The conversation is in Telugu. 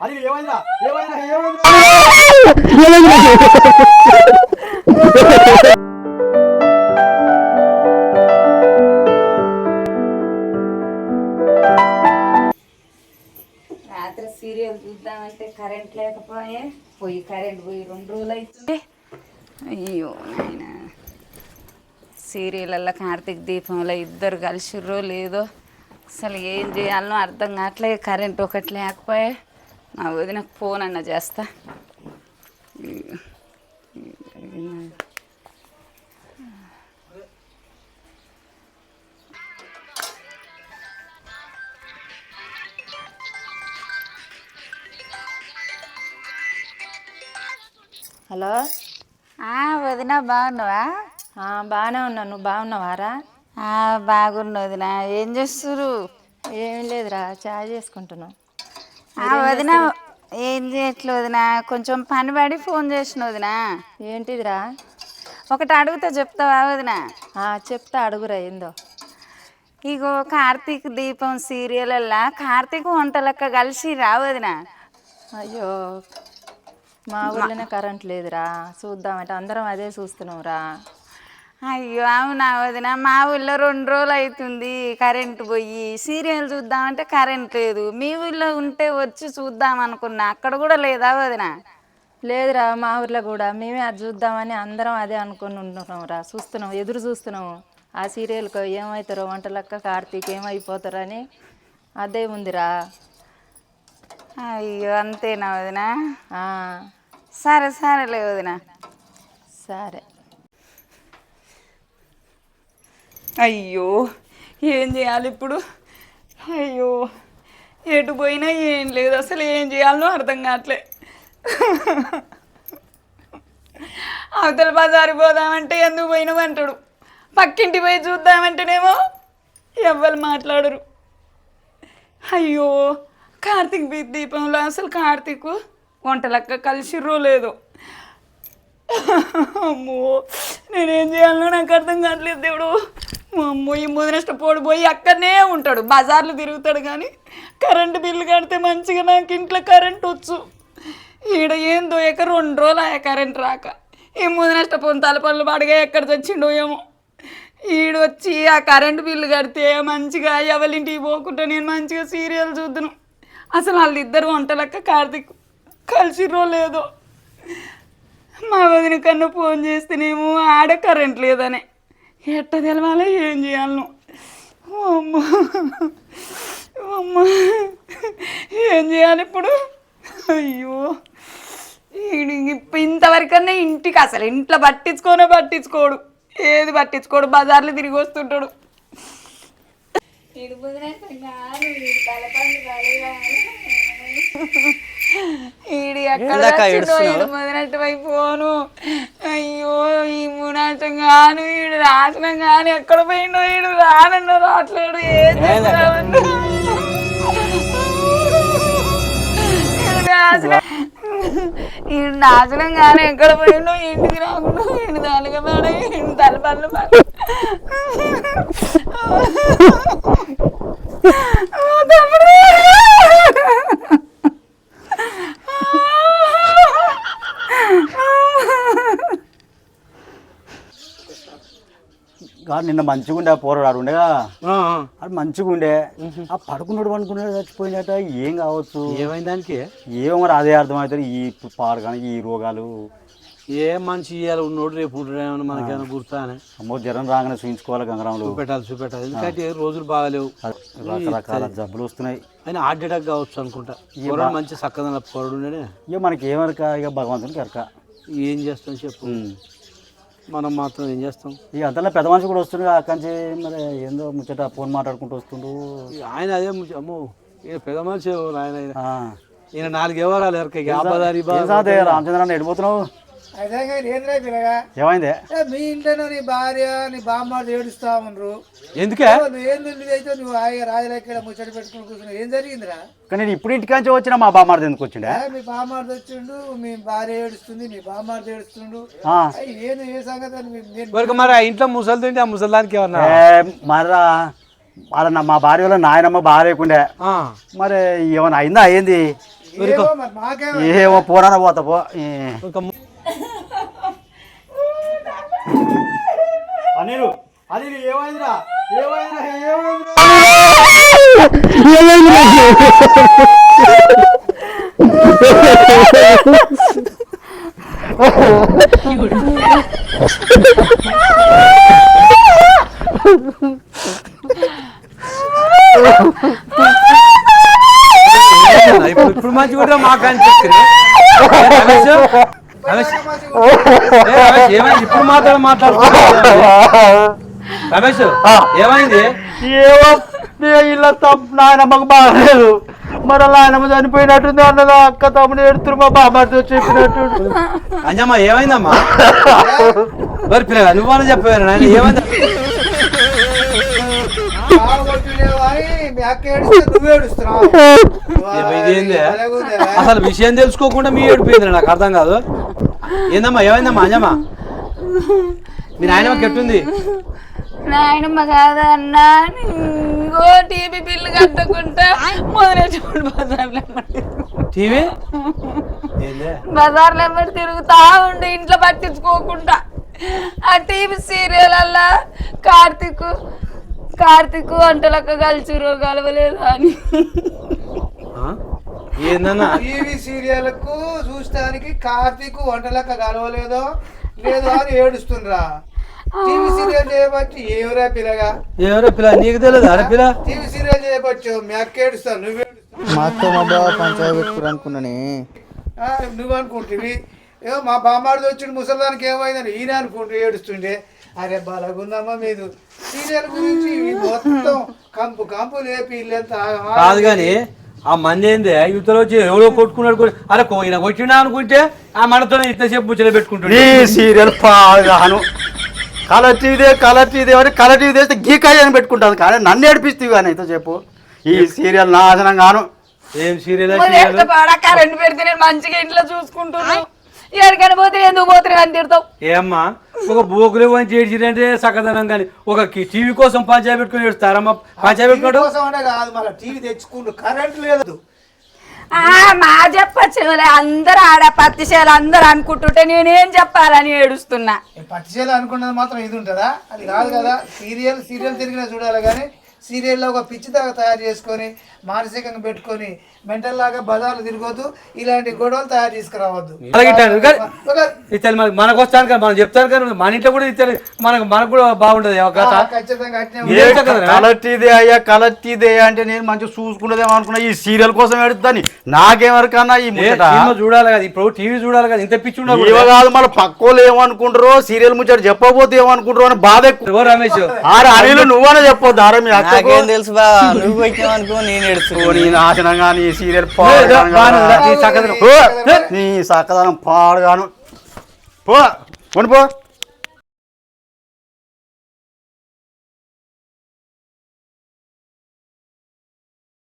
అది ఏమైందా ఏమైందా ఏమైందా రాత్రి సీరియల్ చూద్దామంటే కరెంట్ లేకపోయే పోయి కరెంట్ పోయి రెండు రోజులు అవుతుంది అయ్యో నాయన. సీరియళ్ళల్లో కార్తీక దీపంలో ఇద్దరు కలిసిర్రో లేదో అసలు ఏం చేయాలనో అర్థం కావట్లే కరెంట్ ఒకటి లేకపోయే మా వదినకు ఫోన్ అన్న చేస్తా. హలో? వదిన బాగున్నావా? బాగానే ఉన్నాను నువ్వు బాగున్నావారా? బాగున్నా వదిన. ఏం చేస్తురు ఏం లేదురా చాయ్ చేసుకుంటున్నావు వదిన ఏం చేయట్లేదు వదిన? కొంచెం పని పడి ఫోన్ చేసిన వదిన. ఏంటిదిరా? ఒకటి అడిగితే చెప్తావా వదిన? చెప్తా అడుగురా ఏందో. ఇగో కార్తీక్ దీపం సీరియలల్లా కార్తీక్ వంటలక్క కలిసి రా వదిన. అయ్యో మా ఊళ్ళోనే కరెంట్ లేదురా. చూద్దామంటే అందరం అదే చూస్తున్నాం రా అయ్యో అవునా వదిన మా ఊళ్ళో రెండు రోజులు అవుతుంది కరెంట్ పోయి. సీరియల్ చూద్దామంటే కరెంట్ లేదు. మీ ఊళ్ళో ఉంటే వచ్చి చూద్దాం అనుకున్నా. అక్కడ కూడా లేదా వదిన? లేదురా మా ఊర్లో కూడా. మేమే అది చూద్దామని అందరం అదే అనుకుని ఉంటున్నాం రా. చూస్తున్నాం ఎదురు చూస్తున్నాం. ఆ సీరియల్కి ఏమవుతారో వంటలక్క కార్తీక్ ఏమైపోతారో అని అదే ఉందిరా. అయ్యో అంతేనా వదిన? సరే సరేలే వదిన. సరే. అయ్యో ఏం చేయాలి ఇప్పుడు? అయ్యో ఎటు పోయినా ఏం లేదు అసలు ఏం చేయాలనో అర్థం కావట్లే. అవతల బజారు పోదామంటే ఎందుకు పోయినామంటాడు పక్కింటి పోయి చూద్దామంటేనేమో ఎవ్వరు మాట్లాడరు. అయ్యో కార్తీక్ బీ- దీపంలో అసలు కార్తీక్ వంటలక్క కలిసిర్రో లేదో. అమ్మో నేనేం చేయాలో నాకు అర్థం కావట్లేదు దేవుడు. అమ్మో ఈ ముదినష్ట పోడిపోయి అక్కడనే ఉంటాడు. బజార్లు తిరుగుతాడు కానీ కరెంటు బిల్లు కడితే మంచిగా నాకు ఇంట్లో కరెంట్ వచ్చు. ఈడ ఏం దోయక రెండు రోజులు ఆయా కరెంట్ రాక. ఈ ముదినష్ట పోని తలపనులు పడగా ఎక్కడ తెచ్చిండో ఏమో. ఈడు వచ్చి ఆ కరెంటు బిల్లు కడితే మంచిగా ఎవరింటికి పోకుండా నేను మంచిగా సీరియల్ చూద్దును. అసలు వాళ్ళిద్దరు వంటలక్క కార్తీక్ కలిసిరో లేదో. మా వదిన కన్నా ఫోన్ చేస్తేనేమో ఆడ కరెంట్ లేదనే. ఎట్ట తెలవాలో? ఏం చేయాలను? అమ్మ. అమ్మ. ఏం చేయాలి ఇప్పుడు? అయ్యో. ఈడు ఇంతవరకన్నా ఇంటికి అసలు ఇంట్లో పట్టించుకోనే పట్టించుకోడు. ఏది పట్టించుకోడు? బజార్లు తిరిగి వస్తుంటాడు. ఈడు ఎక్కడ మొదలట్టు పోను అయ్యో ఈ మునాటం గాను ఈడు రాసనం గాను ఎక్కడ పోయిండో ఈడు? రానన్నా రావట్లేడు ఏం? చేస్తామన్నా ఈడు నాశనం కానీ ఎక్కడ పోయిండో ఇంటికి రాకుండా ఈడు దానిగా పడ ఈడు తలపళ్ళు పడ కాదు నిన్న మంచిగా ఉండే పోరాడు ఉండగా అది మంచిగా ఉండే ఆ పడుకున్నాడు పడుకున్నాడు చచ్చిపోయినట ఏం కావచ్చు? ఏమైంది దానికి? ఏమో మరి అదే అర్థమవుతుంది ఈ పాడు కానీ ఈ రోగాలు. ఏ మంచి ఇయ్యాలి ఉన్నోడు రేపు మనకేమైనా గుర్తా అని. అమ్మో జ్వరం రాగానే చూయించుకోవాలి గంగరాములు. చూపెట్టాలి చూపెట్టాలి. ఎందుకంటే రోజులు బాగాలేవు. రకరకాల జబ్బులు వస్తున్నాయి. ఆయన హార్ట్ అటాక్ కావచ్చు అనుకుంటా. పొరడు మంచి చక్కదన పొరడు ఉండేనే. ఇక మనకి ఏమరక ఇక భగవంతునికి ఎరక ఏం చేస్తాం చెప్పు. మనం మాత్రం ఏం చేస్తాం? ఇక అంతలో పెద్ద మనిషి కూడా వస్తుండే అక్కడి నుంచి మరి ఏందో ముచ్చట ఫోన్ మాట్లాడుకుంటూ వస్తుండు. ఆయన అదే ముచ్చ- అమ్మో ఈయన పెద్ద మనిషి ఎవరు ఆయన ఈయన. నాలుగు ఎవరాలు ఎరక ఇక ఆపదారి ఏం సాదే రామచంద్ర ఎడిపోతున్నావు ఏమైంది? ఏ, మీ ఇంట్లో నీ భార్య నీ బామ్మారు ఏడుస్తా ఉండరు. ఎందుకే? అయితే నువ్వు హాయిగా రాజలెక్కడ ముచ్చట పెట్టుకుని కూర్చున్నావు. ఏం జరిగిందిరా? కానీ నేను ఇప్పుడు ఇంటికాంచి వచ్చిన మా బామ్మారిది ఎందుకు వచ్చిండే? ఏ, మీ బామ్మారు వచ్చిండు మీ భార్య ఏడుస్తుంది మీ బామ్మారు ఏడుస్తుండు. ఏంది ఏ సంగతి మరి ఆ ఇంట్లో ముసలి తింటే ఆ ముసలిదానికి ఏమన్నా? ఏ, మర్రా వాళ్ళ మా భార్య వాళ్ళ నాయనమ్మ బాగా లేకుండే ఆ. మరి ఏమైనా అయిందా అయింది మరి ఏమో పోరాన పోతా పో ఏ. ఇంకా ఏమైందిరా? ఏమైందిరా? ఏమైందిరా? ఇప్పుడు ఇప్పుడు మంచి కూడా మాకు అనిపిస్తుంది. ఇప్పుడు మాట్లాడ మాట్లాడుతున్నా రమేష్ ఏమైంది? ఏమో నీ ఇళ్ళ తప్పు నాయనమ్మకు బాగలేదు. మరి నాయనమ్మ చనిపోయినట్టుంది అన్నదా? అక్క తమ్ముడు ఎడుతురు మా బామ్మతో చెప్పినట్టు అంజమ్మ ఏమైందమ్మా? మరి పిల్లగా నువ్వని చెప్పాను నాయన ఏమైంది? అని నువ్వు. అసలు విషయం తెలుసుకోకుండా మీ ఏడిపోయింది నాకు అర్థం కాదు. ఏందమ్మా ఏమైందమ్మా అంజమ్మ మీ నాయనమ్మకి ఎట్టుంది నాయనమ్మ కాదన్నా ఇంకో టీవీ బిల్లు కట్టకుండా మొదలే చూడు బజార్లో టీవీ? బజార్లో ఎమ్మటి తిరుగుతా ఉండి ఇంట్లో పట్టించుకోకుండా. ఆ టీవీ సీరియల్ అల్లా కార్తీక్ కార్తీక్ వంటలక్క కలిసిరో కలవలేదు అని? ఏందన్నా? టీవీ సీరియల్కు చూస్తానికి కార్తీక్ వంటలక్క కలవలేదో లేదో అని ఏడుస్తుండ్రా. టీవీ సీరియల్ చేయబట్టి ఏవరా పిల్లగా? ఎవరో పిల్ల? నీకు తెలియదు అరే పిల్ల. టీవీ సీరియల్ చేయబచ్చు మీ అక్క ఏడుస్తావు నువ్వు ఏడుస్తావు. మా అత్త మా బావ పంచాయతీ పెట్టుకుని అనుకున్నానే. ఆ, నువ్వు అనుకుంటువి. ఏమో మా బామ్మాడిది వచ్చిండు ముసలిదానికి ఏమైందని ఈయన అనుకుంటూ ఏడుస్తుండే. అరే బలగుందమ్మా మీరు సీరియల్ గురించి మొత్తం కంపు కంపు లేపి ఇల్లంతా కాదు కానీ ఆ మంది ఏంది యువతలో వచ్చి ఎవరో కొట్టుకున్నాడు అరే కో- ఈయన కొట్టినా అనుకుంటే ఆ మనతోనే ఇంతసేపు ముచ్చట నీ పెట్టుకుంటుండే సీరియల్ పాగాను కలర్ టీవీ కలర్ టీవీ అని కలర్ టీవీ తెస్తే గీకాయ అని పెట్టుకుంటాను కానీ నన్ను ఏడిపిస్తావు కానీ అయితే చెప్పు ఈ సీరియల్ నాశనం గాను ఏం సీరియల్ కరెంట్ పెడితే నేను మంచిగా ఇంట్లో చూసుకుంటున్నాను ఎక్కడికైనా పోతే ఎందుకు పోతే అని తిడతావు? ఏమ్మా ఒక బోకులు వంచి ఏడ్చిరంటే సకదనం కానీ ఒక టీవీ కోసం పంచాయతీ పెట్టుకుని ఏడుస్తారమ్మా పంచాయతీ టీవీ పెట్టుకోడు కోసం అంటే కాదు మళ్ళీ టీవీ తెచ్చుకుంటూ కరెంట్ లేదు. ఆ, మా చెప్పచ్చు అందరు ఆడ పత్తిశాల అందరు అనుకుంటుంటే నేనేం చెప్పాలని ఏడుస్తున్నా. పట్టిసేలు అనుకున్నది మాత్రం ఇది ఉంటుందా? అది కాదు కదా సీరియల్ సీరియల్ తిరిగినా చూడాలి కానీ సీరియల్లో ఒక పిచ్చి దాకా తయారు చేసుకొని మానసికంగా పెట్టుకొని మెంటల్ లాగా బజార్లు తిరగొద్దు ఇలాంటి గొడవలు తయారు తీసుకురావద్దు మనకి వస్తాను కానీ మనం చెప్తాను కానీ మన ఇంట్లో కూడా ఇచ్చారు మనకు మనకు కూడా బాగుంటది ఒక కథ. ఆ, ఖచ్చితంగా అట్నే ఇదే ఉంటుంది. కదరా? కలర్ టీవీ అయ్యా కలర్ టీవీ అంటే నేను మంచిగా చూసుకున్నదేమో అనుకున్నా. ఈ సీరియల్ కోసం ఎడుతాని నాకేమరికన్నా ఈ చూడాలి కదా. ఇప్పుడు టీవీ చూడాలి కదా. ఇంత పిచ్చి ఇవ. కాదు మళ్ళీ పక్కోళ్ళు ఏమనుకుంటారో సీరియల్ ముచ్చట చెప్పబోతే ఏమనుకుంటారో అని బాధ ఎక్కువ. రమేష్? ఆరు అనిలు నువ్వనే చెప్పొద్దు. ఆరా మీ అక్కకు నాకేం తెలుసు బా నువ్వు పెట్టావు అనుకో నేను ఎడుతున్నా నీ నాశనం కానీ ఈ సీరియల్? నీ సకదనం. నీ సకదనం పాడుగాను పో కొని పో